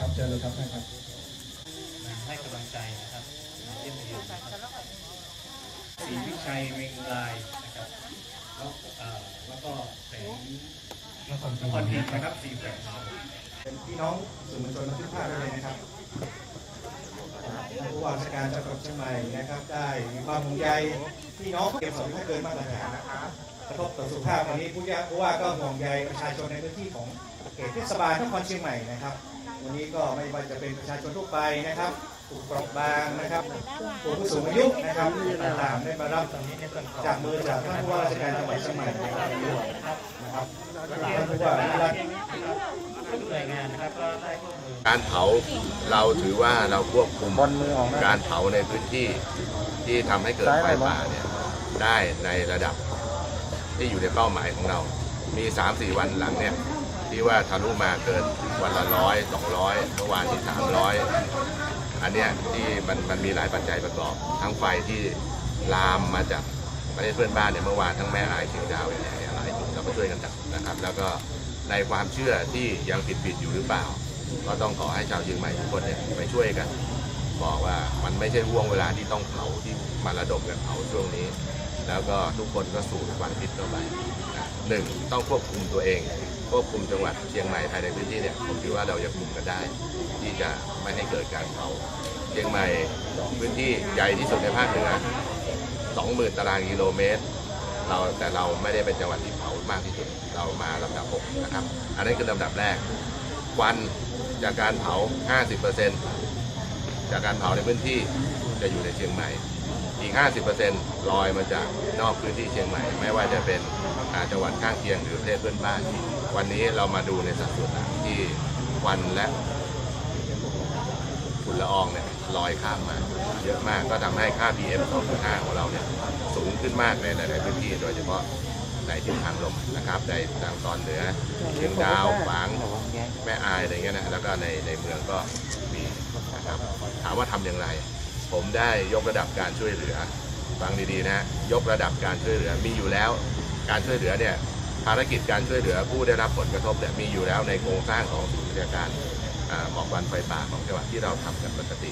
ครับเชิญเลยครับท่านครับให้กำลังใจนะครับเยี่ยมเยียนศรีวิชัยเมงลายนะครับแล้วเอ่อแล้วก็แสงนครนครพิมพ์นะครับสี่แสงเป็นพี่น้องสื่อมวลชนทุกภาคเลยนะครับท่านผู้ว่าราชการจังหวัดเชียงใหม่นะครับ ได้มีความห่วงใยพี่น้องเก็บสอบถ้าเกินมาตรฐานนะครับกระทบต่อสุขภาพวันนี้ผู้ว่าผู้ว่าก็ห่วงใยประชาชนในพื้นที่ของเขตเทศบาลนครเชียงใหม่นะครับ วันนี้ก็ไม่ว่าจะเป็นประชาชนทั่วไปนะครับผู้เปราะบางนะครับผู้ผู้สูงอายุนะครับต่างๆได้มารับจากมือจากท่านผู้ว่าราชการจังหวัดเชียงใหม่นะครับนะครับท่านผู้ว่าวิรัตทุกหน่วยงานนะครับการเผาเราถือว่าเราควบคุมการเผาในพื้นที่ที่ทำให้เกิดไฟป่าเนี่ยได้ในระดับที่อยู่ในเป้าหมายของเรา มี 3-4 วันหลังเนี่ย ที่ว่าทะลุมาเกินวันละร้อยสองร้อยเมื่อวานที่300อันเนี้ยที่มันมันมีหลายปัจจัยประกอบ ทั้งไฟที่ลามมาจากประเทศเพื่อนบ้านเนี่ยเมื่อวานทั้งแม่อายเชียงดาวเนี่ยหลายจุดเราก็ช่วยกันดับนะครับ แล้วก็ในความเชื่อที่ยังผิดผิดอยู่หรือเปล่า ก็ต้องขอให้ชาวเชียงใหม่ทุกคนเนี่ยไปช่วยกัน บอกว่ามันไม่ใช่ห่วงเวลาที่ต้องเผาที่มาระดมกันเผาช่วงนี้ แล้วก็ทุกคนก็สูดควันพิษเข้าไปหนึ่งต้องควบคุมตัวเอง ควบคุมจังหวัดเชียงใหม่ภายในพื้นที่เนี่ยผมคิดว่าเราจะคุมกันได้ ที่จะไม่ให้เกิดการเผาเชียงใหม่พื้นที่ใหญ่ที่สุดในภาคเหนือ20,000 ตารางกิโลเมตร เราแต่เราไม่ได้เป็นจังหวัดที่เผามากที่สุด เรามาลำดับ 6 นะครับ อันนี้คือลำดับแรกควันจากการเผา 50% จากการเผาในพื้นที่จะอยู่ในเชียงใหม่ อีก 50%ลอยมาจากนอกพื้นที่เชียงใหม่ ไม่ว่าจะเป็นจังหวัดข้างเคียงหรือประเทศเพื่อนบ้าน วันนี้เรามาดูในสัดส่วนที่ควันและฝุ่นละอองเนี่ยลอยข้ามมา เยอะมากก็ทำให้ค่า PM 2.5 ของเราเนี่ยสูงขึ้นมากในหลาย ๆ พื้นที่โดยเฉพาะในทิศทางลมนะครับในทางตอนเหนือเชียงดาวฝางแม่อายอะไรเงี้ยนะแล้วก็ในในเมืองก็ นะครับถามว่าทำอย่างไร ผมได้ยกระดับการช่วยเหลือฟังดีๆนะยกระดับการช่วยเหลือมีอยู่แล้ว การช่วยเหลือเนี่ยภารกิจการช่วยเหลือผู้ได้รับผลกระทบเนี่ยมีอยู่แล้วในโครงสร้างของศูนย์วิชาการหมอกควันไฟป่าของจังหวัดที่เราทำกันปกติ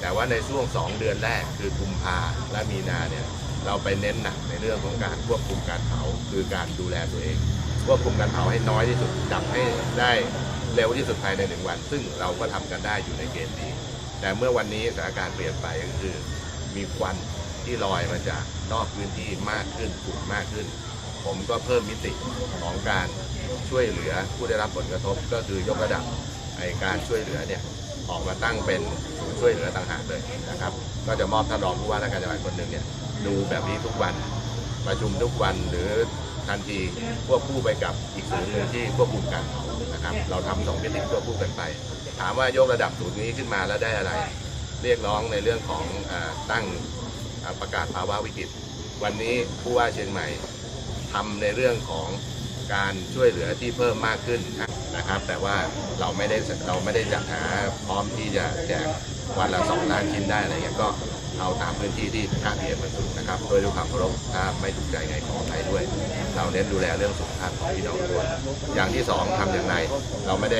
แต่ว่าในช่วง 2 เดือนแรกคือกุมภาและมีนาเนี่ยเราไปเน้นหนักในเรื่องของการควบคุมการเผาคือการดูแลตัวเองควบคุมการเผาให้น้อยที่สุดดับให้ได้ เร็วที่สุดภายในหนึ่งวัน ซึ่งเราก็ทำกันได้อยู่ในเกณฑ์ดีแต่เมื่อวันนี้สถานการณ์เปลี่ยนไปก็คือ มีควันที่ลอยมาจากนอกพื้นที่มากขึ้นฝุ่นมากขึ้น ผมก็เพิ่มมิติของการช่วยเหลือผู้ได้รับผลกระทบก็คือยกระดับไอการช่วยเหลือเนี่ยออกมาตั้งเป็นศูนย์ช่วยเหลือต่างหากเลยนะครับ ก็จะมอบท่านรองผู้ว่าราชการจังหวัดคนหนึ่งเนี่ยดูแบบนี้ทุกวันประชุมทุกวันหรือทันทีควบคู่ไปกับอีกศูนย์หนึ่งที่ควบคุมการเผา นะครับ เราทำสองมิติควคู่กันไป ถามว่ายกระดับศูนย์นี้ขึ้นมาแล้วได้อะไร เรียกร้องในเรื่องของอตั้งประกาศภาวะวิกฤต วันนี้ผู้ว่าเชียงใหม่ทำในเรื่องของการช่วยเหลือที่เพิ่มมากขึ้นนะครับ แต่ว่าเราไม่ได้เราไม่ได้จัดหาพร้อมที่จะแจก วันละสองล้านชิ้นได้อะไรเงี้ยก็เอาตามพื้นที่ที่ค่าเพียมันสูงนะครับ โดยด้วยความเคารพถ้าไม่ถูกใจไงขอไปด้วย เราเน้นดูแลเรื่องสุขภาพของพี่น้องด้วยอย่างที่สองทำอย่างไรเราไม่ได้